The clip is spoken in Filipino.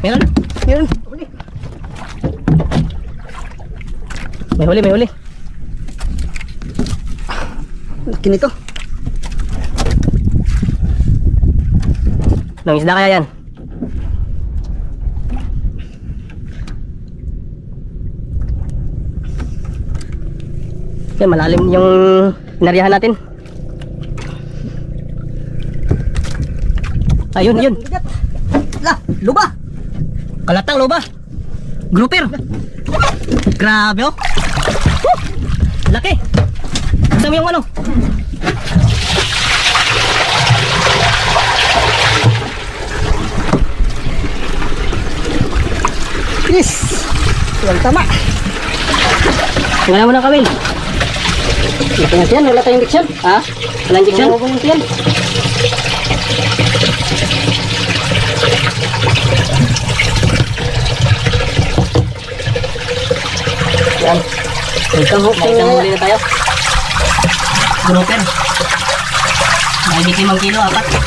Ayun, huli. May huli, may huli. Laki nito. Nang isda kaya yan? Yan, malalim yung inarihan natin. Ayun, yun. Bigat. La, luba. Kalatang loba. Grouper. Grabe oh. Woo! Laki. Kasama yung ano? Yes. Walang tama. Tingnan mo na kami. Laki na yan. Wala tayong diksyon. Ha? Wala injection? Wala tayong diksyon. Yan. May kahok May isang na tayo. Grouper. May 5 kilo, apat.